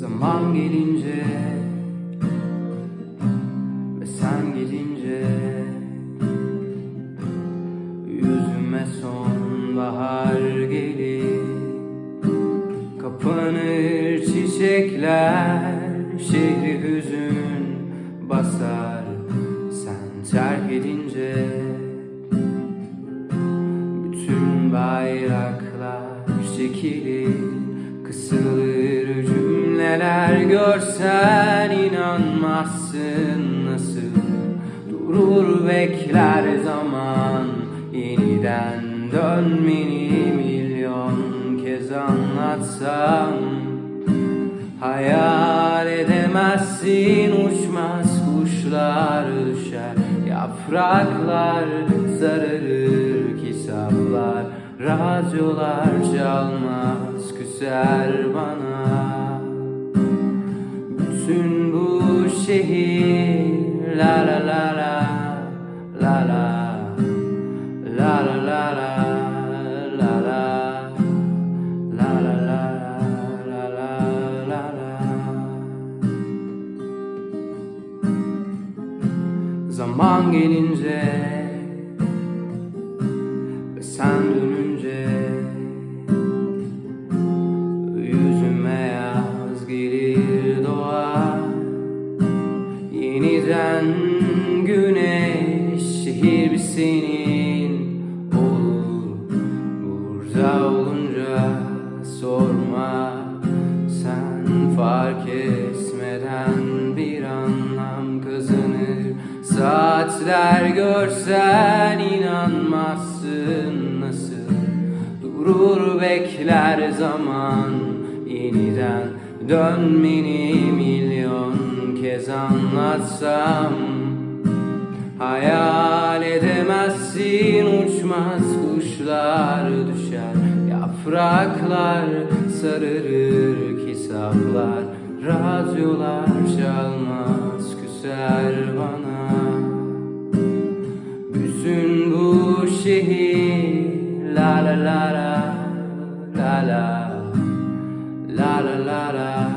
Zaman gelince ve sen gidince Yüzüme sonbahar gelir. Kapanır çiçekler Şehri hüzün basar. Sen terk edince Bütün bayraklar çekilir Kısılır cümleler görsen inanmazsın. Nasıl Durur bekler zaman? Yeniden dönmeni milyon kez anlatsam. Hayal edemezsin uçmaz kuşlar düşer. Yapraklar sararır kitaplar Radyolar çalmaz. Küser bana Zaman gelince ve sen dönünce Yüzüme yaz gelir doğar Yeniden güneş şehir bir senin olunca sorma. Sen fark etmeden bir anlam kazanır. Saatler görsen inanmazsın nasıl? Durur bekler zaman. Yeniden Dönmeni milyon kez anlatsam. Hayal edemezsin uçmaz kuşlar Yapraklar sarırır kisaplar Radyolar çalmaz küser bana. Bütün bu şehir La la la la La la la la la.